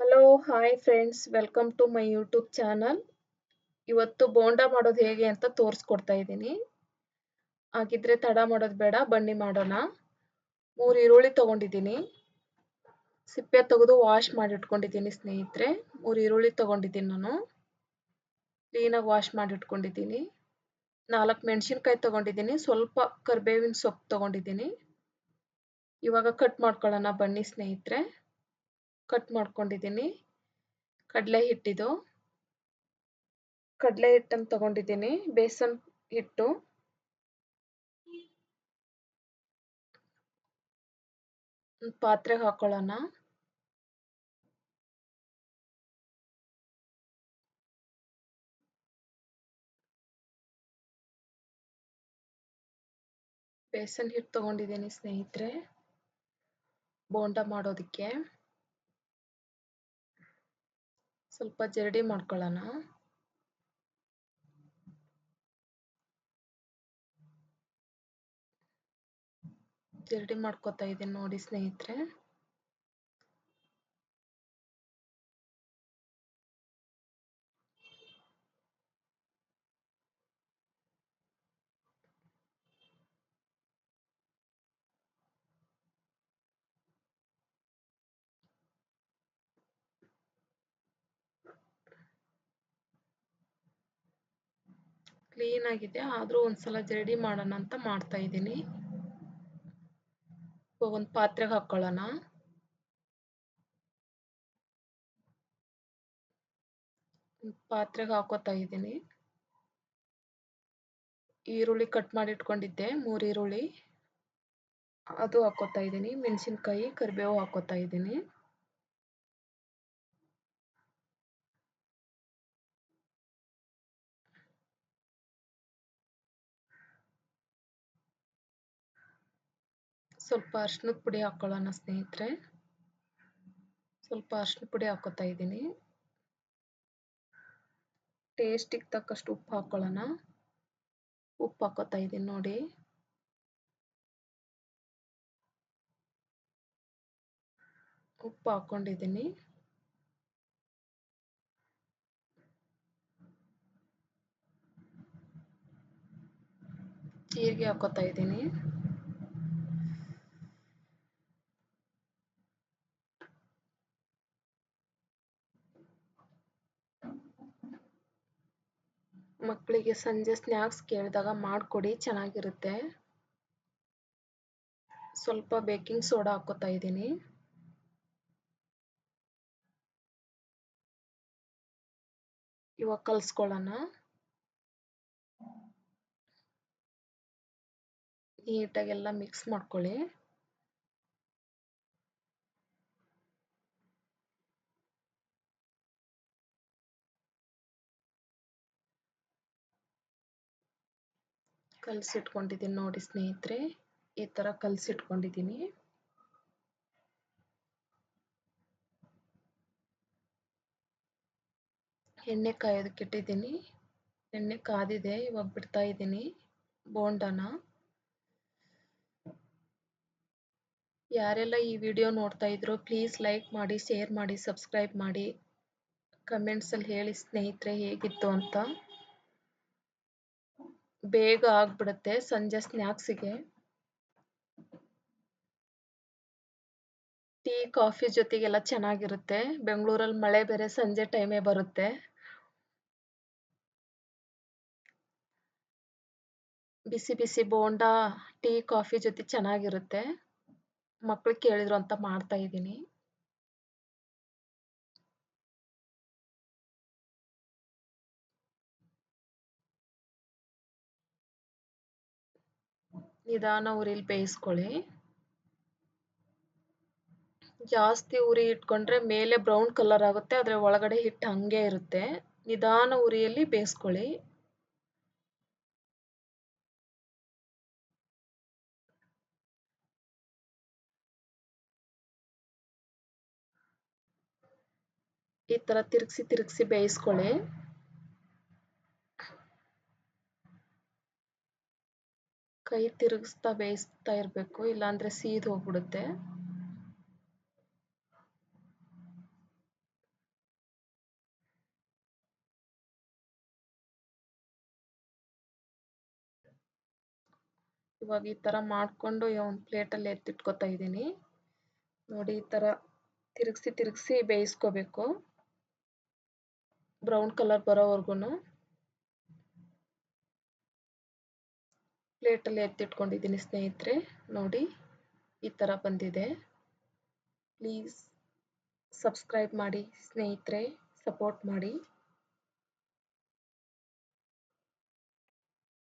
Hello hi friends welcome to my YouTube channel ಇವತ್ತು ಬೋಂಡ ಮಾಡೋದು ಹೇಗೆ ಅಂತ ತೋರಿಸ್ಕೊಡ್ತಾ ಇದ್ದೀನಿ. ಹಾಗಿದ್ರೆ ತಡ ಮಾಡೋದು ಬೇಡ, ಬನ್ನಿ ಮಾಡೋಣ. ಮೂರು ಈರುಳ್ಳಿ ತಗೊಂಡಿದ್ದೀನಿ. ಸಿಪ್ಪೆ ತೆಗೆದು ವಾಶ್ ಮಾಡಿ ಇಟ್ಕೊಂಡಿದ್ದೀನಿ ಸ್ನೇಹಿತರೆ. ಮೂರು ಈರುಳ್ಳಿ ತಗೊಂಡಿದ್ದೀನಿ ನಾನು. ಕ್ಲೀನಾಗಿ ವಾಶ್ ಮಾಡಿ ಇಟ್ಕೊಂಡಿದ್ದೀನಿ ನಾಲ್ಕು ಮೆಣಸಿನ್ಕಾಯಿ ತಗೊಂಡಿದ್ದೀನಿ. ಸ್ವಲ್ಪ ಕರ್ಬೇವಿನ ಸೊಪ್ಪು ತಗೊಂಡಿದ್ದೀನಿ. ಇವಾಗ ಕಟ್ ಮಾಡ್ಕೊಳ್ಳೋಣ, ಬನ್ನಿ ಸ್ನೇಹಿತರೆ. ಕಟ್ ಮಾಡ್ಕೊಂಡಿದ್ದೀನಿ. ಕಡಲೆ ಹಿಟ್ಟಿದು. ಕಡಲೆ ಹಿಟ್ಟನ್ನು ತಗೊಂಡಿದ್ದೀನಿ. ಬೇಸನ್ ಹಿಟ್ಟು. ಪಾತ್ರೆಗೆ ಹಾಕೊಳ್ಳೋಣ. ಬೇಸನ್ ಹಿಟ್ಟು ತಗೊಂಡಿದ್ದೀನಿ ಸ್ನೇಹಿತರೆ. ಬೋಂಡ ಮಾಡೋದಕ್ಕೆ. ಸ್ವಲ್ಪ ಜರಡಿ ಮಾಡ್ಕೊಳ್ಳೋಣ ಜರಡಿ ಮಾಡ್ಕೊತಾ ಇದ್ದೀನಿ ನೋಡಿ ಸ್ನೇಹಿತರೆ. ಕ್ಲೀನ್ ಆಗಿದೆ, ಆದರೂ ಒಂದ್ಸಲ ಜರಡಿ ಮಾಡೋಣ ಅಂತ ಮಾಡ್ತಾ ಇದ್ದೀನಿ. ಒಂದು ಪಾತ್ರೆಗೆ ಹಾಕೊಳ್ಳೋಣ. ಪಾತ್ರೆಗೆ ಹಾಕೋತಾ ಇದ್ದೀನಿ. ಈರುಳ್ಳಿ ಕಟ್ ಮಾಡಿ ಇಟ್ಕೊಂಡಿದ್ದೆ, ಮೂರು ಈರುಳ್ಳಿ. ಅದು ಹಾಕೋತಾ ಇದ್ದೀನಿ, ಮೆಣಸಿನ್ಕಾಯಿ, ಕರಿಬೇವು ಹಾಕೋತಾ ಇದ್ದೀನಿ. ಸ್ವಲ್ಪ ಅರ್ಶಿನದ ಪುಡಿ ಹಾಕೊಳ್ಳೋಣ ಸ್ನೇಹಿತರೆ. ಸ್ವಲ್ಪ ಅರ್ಶಿನ ಪುಡಿ ಹಾಕೋತಾ ಇದ್ದೀನಿ. ಟೇಸ್ಟಿಗೆ ತಕ್ಕಷ್ಟು ಉಪ್ಪು ಹಾಕೊಳ್ಳೋಣ. ಉಪ್ಪು ಹಾಕೋತಾ ಇದ್ದೀನಿ ನೋಡಿ. ಉಪ್ಪು ಹಾಕೊಂಡಿದ್ದೀನಿ. ಜೀರಿಗೆ ಹಾಕೋತಾ ಇದ್ದೀನಿ. ಮಕ್ಕಳಿಗೆ ಸಂಜೆ ಸ್ನ್ಯಾಕ್ಸ್ ಕೇಳಿದಾಗ ಮಾಡಿಕೊಡಿ, ಚೆನ್ನಾಗಿರುತ್ತೆ. ಸ್ವಲ್ಪ ಬೇಕಿಂಗ್ ಸೋಡಾ ಹಾಕೋತಾ ಇದ್ದೀನಿ. ಇವಾಗ ಕಲಿಸ್ಕೊಳ್ಳೋಣ. ನೀಟಾಗೆಲ್ಲ ಮಿಕ್ಸ್ ಮಾಡ್ಕೊಳ್ಳಿ. ಕಲಸಿಟ್ಕೊಂಡಿದ್ದೀನಿ ನೋಡಿ ಸ್ನೇಹಿತರೆ, ಈ ಥರ ಕಲಸಿಟ್ಕೊಂಡಿದ್ದೀನಿ ಎಣ್ಣೆ ಕಾಯೋದಕ್ಕೆ ಇಟ್ಟಿದ್ದೀನಿ. ಎಣ್ಣೆ ಕಾದಿದೆ, ಇವಾಗ ಬಿಡ್ತಾ ಇದ್ದೀನಿ. ಬೋಂಡನ. ಯಾರೆಲ್ಲ ಈ ವಿಡಿಯೋ ನೋಡ್ತಾ ಇದ್ರು ಪ್ಲೀಸ್ ಲೈಕ್ ಮಾಡಿ ಶೇರ್ ಮಾಡಿ ಸಬ್ಸ್ಕ್ರೈಬ್ ಮಾಡಿ. ಕಮೆಂಟ್ಸಲ್ಲಿ ಹೇಳಿ ಸ್ನೇಹಿತರೆ ಹೇಗಿತ್ತು ಅಂತ. ಬೇಗ ಆಗ್ಬಿಡುತ್ತೆ. ಸಂಜೆ ಸ್ನ್ಯಾಕ್ಸಿಗೆ ಟೀ, ಕಾಫಿ ಜೊತೆಗೆಲ್ಲ ಚೆನ್ನಾಗಿರುತ್ತೆ. ಬೆಂಗಳೂರಲ್ಲಿ ಮಳೆ ಬೇರೆ ಸಂಜೆ ಟೈಮೇ ಬರುತ್ತೆ. ಬಿಸಿ ಬಿಸಿ ಬೋಂಡ, ಟೀ, ಕಾಫಿ ಜೊತೆ ಚೆನ್ನಾಗಿರುತ್ತೆ. ಮಕ್ಳು ಕೇಳಿದ್ರು ಅಂತ ಮಾಡ್ತಾ ಇದ್ದೀನಿ. ನಿಧಾನ ಉರಿಲಿ ಬೇಯಿಸ್ಕೊಳ್ಳಿ. ಜಾಸ್ತಿ ಉರಿ ಇಟ್ಕೊಂಡ್ರೆ ಮೇಲೆ ಬ್ರೌನ್ ಕಲರ್ ಆಗುತ್ತೆ, ಆದರೆ ಒಳಗಡೆ ಹಿಟ್ಟು ಹಂಗೆ ಇರುತ್ತೆ. ನಿಧಾನ ಉರಿಯಲ್ಲಿ ಬೇಯಿಸ್ಕೊಳ್ಳಿ. ಈ ಥರ ತಿರುಗಿಸಿ ತಿರುಗಿಸಿ ಬೇಯಿಸ್ಕೊಳ್ಳಿ. ಕೈ ತಿರುಗಿಸ್ತಾ ಬೇಯಿಸ್ತಾ ಇರಬೇಕು, ಇಲ್ಲಾಂದ್ರೆ ಸೀದ್ ಹೋಗ್ಬಿಡುತ್ತೆ. ಇವಾಗ ಈ ಥರ ಮಾಡ್ಕೊಂಡು ಒಂದು ಪ್ಲೇಟಲ್ಲಿ ಎತ್ತಿಟ್ಕೋತಾ ಇದ್ದೀನಿ. ನೋಡಿ ಈ ತರ ತಿರುಗಿಸಿ ತಿರುಗಿಸಿ ಬೇಯಿಸ್ಕೋಬೇಕು. ಬ್ರೌನ್ ಕಲರ್ ಬರೋವರೆಗೂ ಪ್ಲೇಟಲ್ಲಿ ಎತ್ತಿಟ್ಕೊಂಡಿದ್ದೀನಿ ಸ್ನೇಹಿತರೆ ನೋಡಿ ಈ ಥರ ಬಂದಿದೆ. ಪ್ಲೀಸ್ ಸಬ್ಸ್ಕ್ರೈಬ್ ಮಾಡಿ ಸ್ನೇಹಿತರೆ ಸಪೋರ್ಟ್ ಮಾಡಿ.